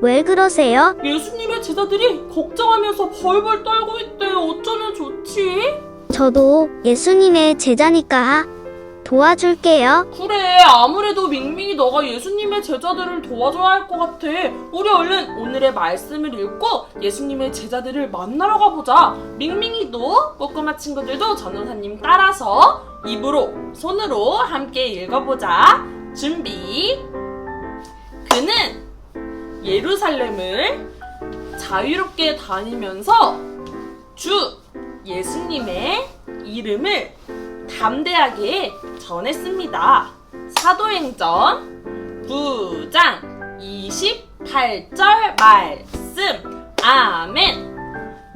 왜 그러세요? 예수님의 제자들이 걱정하면서 벌벌 떨고 있대. 어쩌면 좋지? 저도 예수님의 제자니까 도와줄게요. 그래, 아무래도 밍밍이 너가 예수님의 제자들을 도와줘야 할 것 같아. 우리 얼른 오늘의 말씀을 읽고 예수님의 제자들을 만나러 가보자. 밍밍이도 꼬꼬마 친구들도 전도사님 따라서 입으로, 손으로 함께 읽어보자. 준비. 그는 예루살렘을 자유롭게 다니면서 주 예수님의 이름을 담대하게 전했습니다. 사도행전 9장 28절 말씀. 아멘.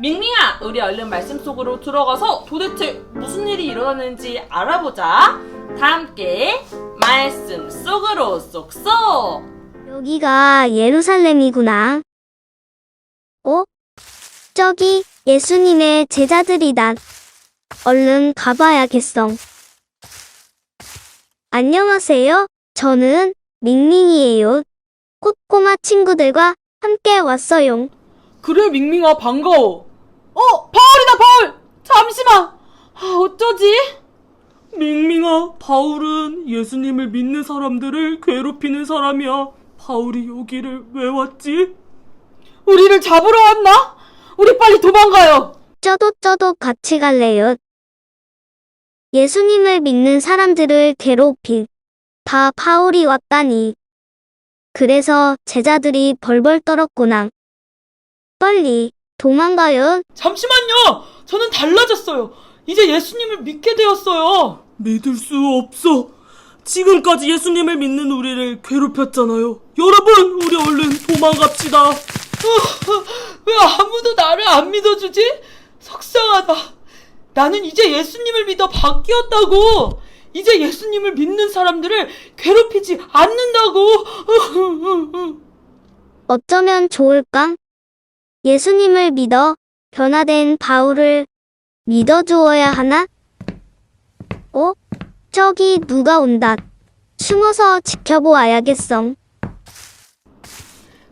밍밍아, 우리 얼른 말씀 속으로 들어가서 도대체 무슨 일이 일어났는지 알아보자. 다 함께 말씀 속으로 쏙쏙. 여기가 예루살렘이구나. 어? 저기 예수님의 제자들이다. 얼른 가봐야겠어. 안녕하세요. 저는 밍밍이에요. 꼬꼬마 친구들과 함께 왔어요. 그래, 밍밍아, 반가워. 어, 바울이다, 바울! 잠시만! 아, 어쩌지? 밍밍아, 바울은 예수님을 믿는 사람들을 괴롭히는 사람이야. 바울이 여기를 왜 왔지? 우리를 잡으러 왔나? 우리 빨리 도망가요! 쩌도 쩌도 같이 갈래요. 예수님을 믿는 사람들을 괴롭힌 다 파울이 왔다니. 그래서 제자들이 벌벌 떨었구나. 빨리 도망가요. 잠시만요! 저는 달라졌어요. 이제 예수님을 믿게 되었어요. 믿을 수 없어. 지금까지 예수님을 믿는 우리를 괴롭혔잖아요. 여러분, 우리 얼른 도망갑시다. 왜 아무도 나를 안 믿어주지? 속상하다. 나는 이제 예수님을 믿어 바뀌었다고. 이제 예수님을 믿는 사람들을 괴롭히지 않는다고. 어쩌면 좋을까? 예수님을 믿어 변화된 바울을 믿어주어야 하나? 어? 저기 누가 온다. 숨어서 지켜보아야겠어.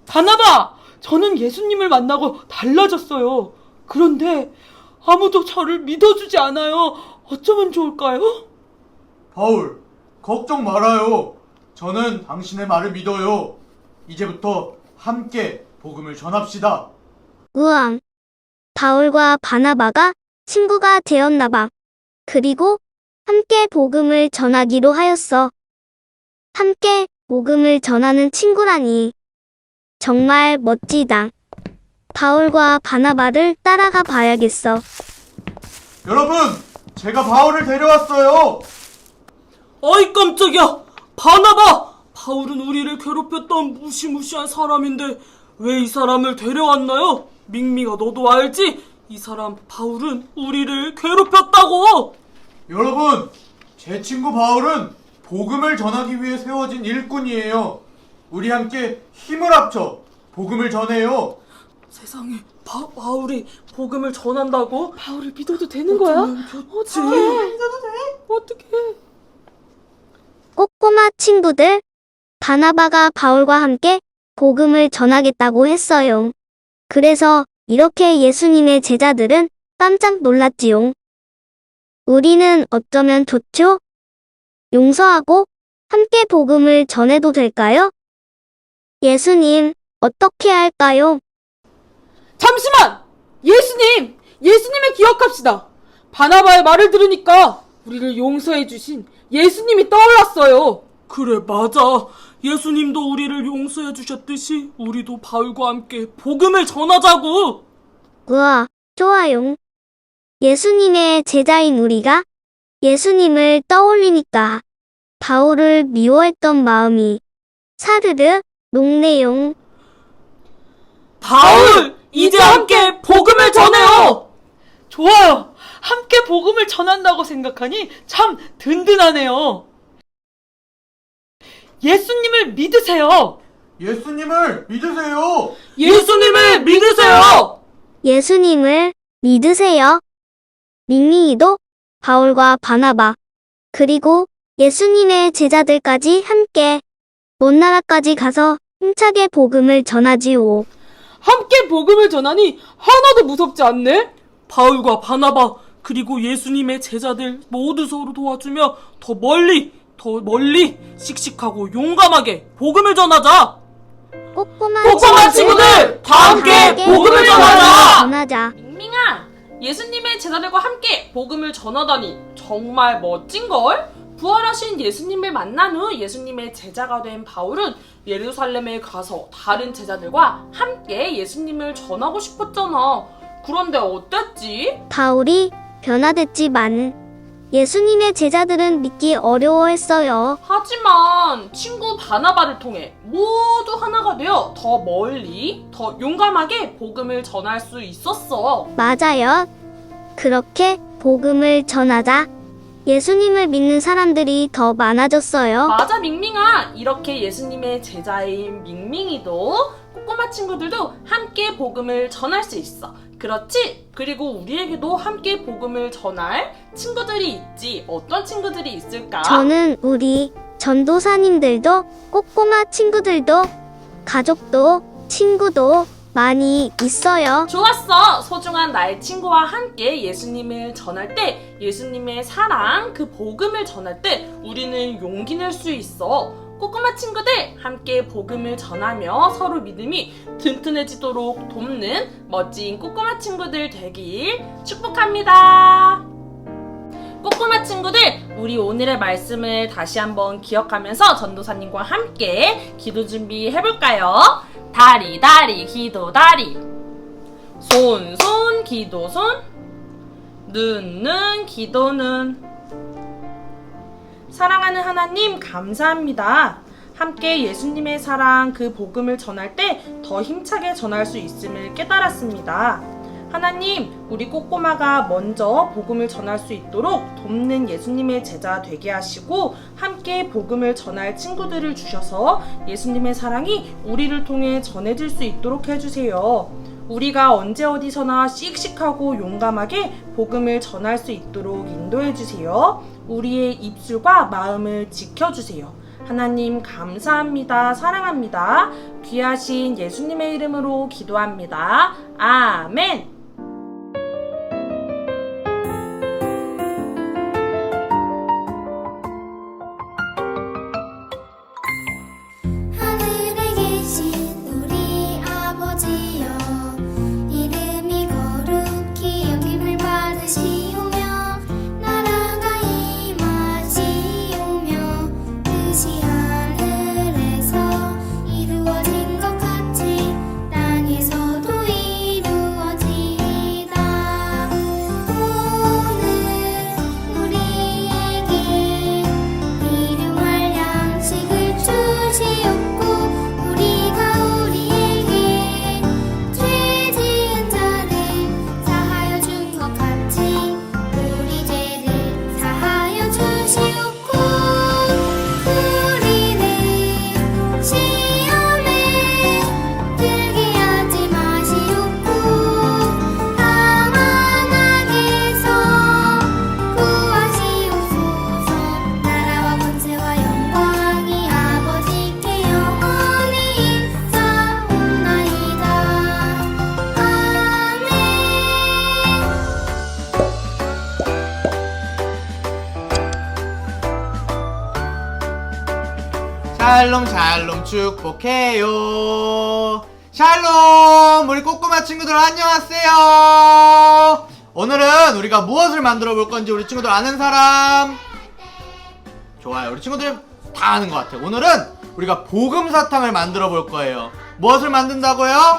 바나바! 저는 예수님을 만나고 달라졌어요. 그런데 아무도 저를 믿어주지 않아요. 어쩌면 좋을까요? 바울, 걱정 말아요. 저는 당신의 말을 믿어요. 이제부터 함께 복음을 전합시다. 우왕. 바울과 바나바가 친구가 되었나봐. 그리고 함께 복음을 전하기로 하였어. 함께 복음을 전하는 친구라니. 정말 멋지다. 바울과 바나바를 따라가 봐야겠어. 여러분, 제가 바울을 데려왔어요. 어이 깜짝이야! 바나바! 바울은 우리를 괴롭혔던 무시무시한 사람인데 왜 이 사람을 데려왔나요? 밍밍아 너도 알지? 이 사람 바울은 우리를 괴롭혔다고! 여러분, 제 친구 바울은 복음을 전하기 위해 세워진 일꾼이에요. 우리 함께 힘을 합쳐 복음을 전해요. 세상에 바, 바울이 복음을 전한다고? 바울을 믿어도 되는 거야? 어떻게 믿어도 돼? 어떻게? 꼬꼬마 친구들, 바나바가 바울과 함께 복음을 전하겠다고 했어요. 그래서 이렇게 예수님의 제자들은 깜짝 놀랐지요. 우리는 어쩌면 좋죠? 용서하고 함께 복음을 전해도 될까요? 예수님, 어떻게 할까요? 잠시만! 예수님! 예수님을 기억합시다! 바나바의 말을 들으니까 우리를 용서해 주신 예수님이 떠올랐어요. 그래, 맞아. 예수님도 우리를 용서해 주셨듯이 우리도 바울과 함께 복음을 전하자고! 우와, 좋아요. 예수님의 제자인 우리가 예수님을 떠올리니까 바울을 미워했던 마음이 사르르 녹네요. 바울! 이제 함께 복음을 전해요! 좋아요. 함께 복음을 전한다고 생각하니 참 든든하네요. 예수님을 믿으세요! 예수님을 믿으세요. 예수님을 믿으세요! 예수님을 믿으세요. 밍밍이도 바울과 바나바 그리고 예수님의 제자들까지 함께 먼 나라까지 가서 힘차게 복음을 전하지요. 함께 복음을 전하니 하나도 무섭지 않네? 바울과 바나바 그리고 예수님의 제자들 모두 서로 도와주며 더 멀리 더 멀리 씩씩하고 용감하게 복음을 전하자. 꼬꼬마, 꼬꼬마 친구들, 다 함께 복음을 전하자! 전하자. 밍밍아, 예수님의 제자들과 함께 복음을 전하다니 정말 멋진걸? 부활하신 예수님을 만난 후 예수님의 제자가 된 바울은 예루살렘에 가서 다른 제자들과 함께 예수님을 전하고 싶었잖아. 그런데 어땠지? 바울이 변화됐지만 예수님의 제자들은 믿기 어려워했어요. 하지만 친구 바나바를 통해 모두 하나가 되어 더 멀리, 더 용감하게 복음을 전할 수 있었어. 맞아요. 그렇게 복음을 전하자 예수님을 믿는 사람들이 더 많아졌어요. 맞아 밍밍아 이렇게 예수님의 제자인 밍밍이도 꼬꼬마 친구들도 함께 복음을 전할 수 있어 그렇지? 그리고 우리에게도 함께 복음을 전할 친구들이 있지. 어떤 친구들이 있을까? 저는 우리 전도사님들도 꼬꼬마 친구들도 가족도 친구도 많이 있어요. 좋았어. 소중한 나의 친구와 함께 예수님을 전할 때 예수님의 사랑 그 복음을 전할 때 우리는 용기 낼 수 있어 꼬꼬마 친구들 함께 복음을 전하며 서로 믿음이 튼튼해지도록 돕는 멋진 꼬꼬마 친구들 되길 축복합니다. 꼬꼬마 친구들, 우리 오늘의 말씀을 다시 한번 기억하면서 전도사님과 함께 기도 준비해 볼까요? 다리 다리 기도 다리 손 손 기도 손 눈 눈 기도 눈 사랑하는 하나님 감사합니다. 함께 예수님의 사랑 그 복음을 전할 때 더 힘차게 전할 수 있음을 깨달았습니다. 하나님, 우리 꼬꼬마가 먼저 복음을 전할 수 있도록 돕는 예수님의 제자 되게 하시고 함께 복음을 전할 친구들을 주셔서 예수님의 사랑이 우리를 통해 전해질 수 있도록 해주세요. 우리가 언제 어디서나 씩씩하고 용감하게 복음을 전할 수 있도록 인도해 주세요. 우리의 입술과 마음을 지켜 주세요. 하나님 감사합니다. 사랑합니다. 귀하신 예수님의 이름으로 기도합니다. 아멘. 샬롬 샬롬 축복해요. 샬롬 우리 꼬꼬마 친구들 안녕하세요. 오늘은 우리가 무엇을 만들어 볼 건지 우리 친구들 아는 사람? 좋아요. 우리 친구들 다 아는 것 같아 오늘은 우리가 복음사탕을 만들어 볼 거예요. 무엇을 만든다고요?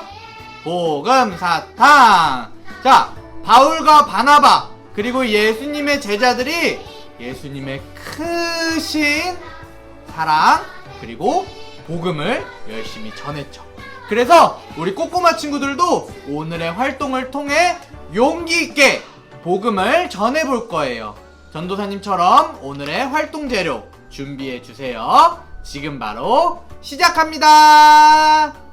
복음사탕. 자 바울과 바나바 그리고 예수님의 제자들이 예수님의 크신 사랑 그리고 복음을 열심히 전했죠. 그래서 우리 꼬꼬마 친구들도 오늘의 활동을 통해 용기 있게 복음을 전해 볼 거예요. 전도사님처럼 오늘의 활동 재료 준비해 주세요. 지금 바로 시작합니다.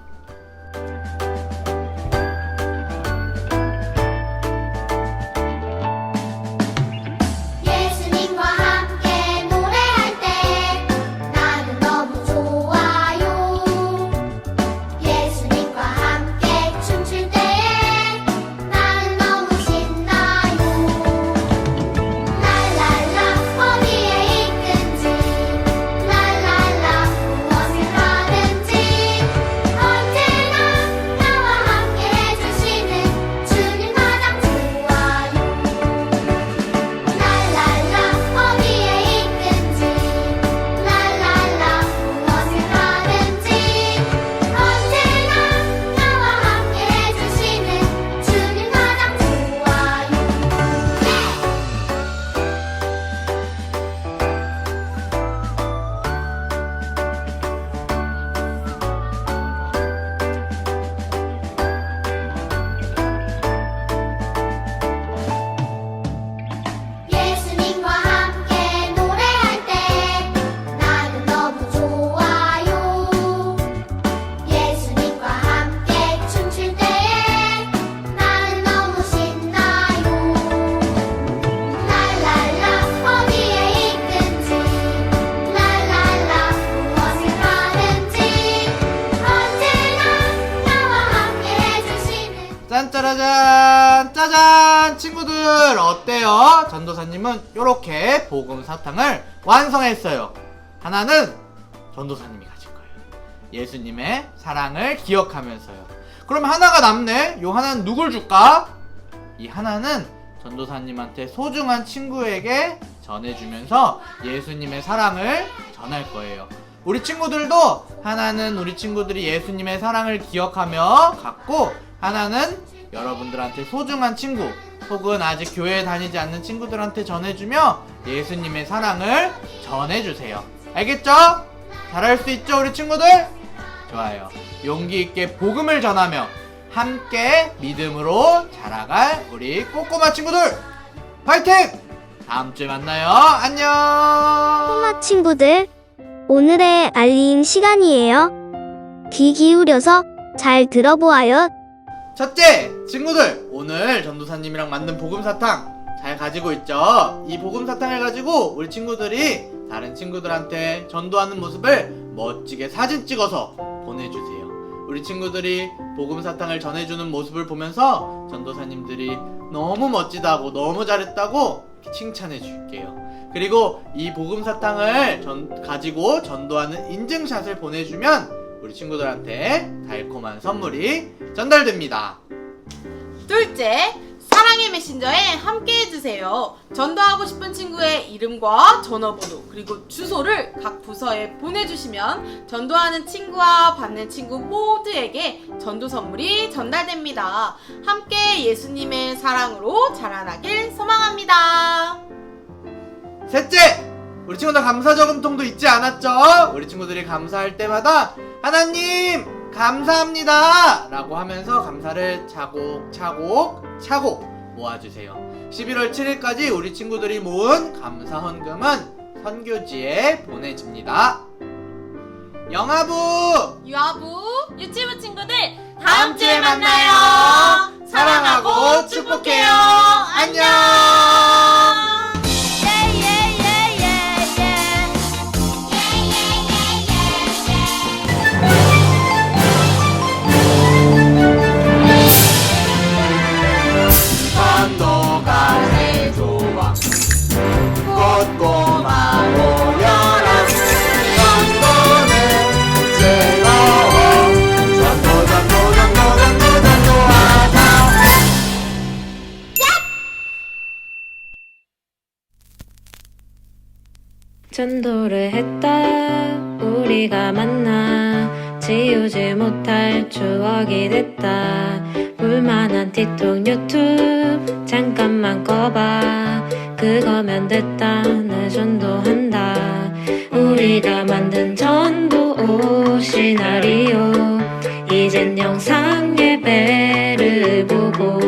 전도사님은 이렇게 복음 사탕을 완성했어요. 하나는 전도사님이 가질 거예요. 예수님의 사랑을 기억하면서요. 그럼 하나가 남네. 요 하나는 누굴 줄까? 이 하나는 전도사님한테 소중한 친구에게 전해주면서 예수님의 사랑을 전할 거예요. 우리 친구들도 하나는 우리 친구들이 예수님의 사랑을 기억하며 갖고 하나는 여러분들한테 소중한 친구 혹은 아직 교회에 다니지 않는 친구들한테 전해주며 예수님의 사랑을 전해주세요. 알겠죠? 잘할 수 있죠, 우리 친구들? 좋아요. 용기 있게 복음을 전하며 함께 믿음으로 자라갈 우리 꼬꼬마 친구들 파이팅! 다음 주에 만나요. 안녕. 꼬마 친구들, 오늘의 알림 시간이에요. 귀 기울여서 잘 들어보아요. 첫째, 친구들, 오늘 전도사님이랑 만든 복음사탕 잘 가지고 있죠? 이 복음사탕을 가지고 우리 친구들이 다른 친구들한테 전도하는 모습을 멋지게 사진 찍어서 보내주세요. 우리 친구들이 복음사탕을 전해주는 모습을 보면서 전도사님들이 너무 멋지다고, 너무 잘했다고 칭찬해 줄게요. 그리고 이 복음사탕을 전- 가지고 전도하는 인증샷을 보내주면 우리 친구들한테 달콤한 선물이 전달됩니다. 둘째, 사랑의 메신저에 함께 해주세요. 전도하고 싶은 친구의 이름과 전화번호, 그리고 주소를 각 부서에 보내주시면 전도하는 친구와 받는 친구 모두에게 전도 선물이 전달됩니다. 함께 예수님의 사랑으로 자라나길 소망합니다. 셋째! 우리 친구들 감사 저금통도 있지 않았죠? 우리 친구들이 감사할 때마다 하나님 감사합니다 라고 하면서 감사를 차곡차곡 차곡 모아주세요 11월 7일까지 우리 친구들이 모은 감사 헌금은 선교지에 보내집니다 영아부 유아부, 유치부 친구들, 다음 주에 만나요. 사랑하고 축복해요. 안녕. 전도를 했다. 우리가 만나 지우지 못할 추억이 됐다. 볼만한 틱톡 유튜브 잠깐만 꺼봐. 그거면 됐다. 나 전도한다. 우리가 만든 전도 시나리오. 이젠 영상 예배를 보고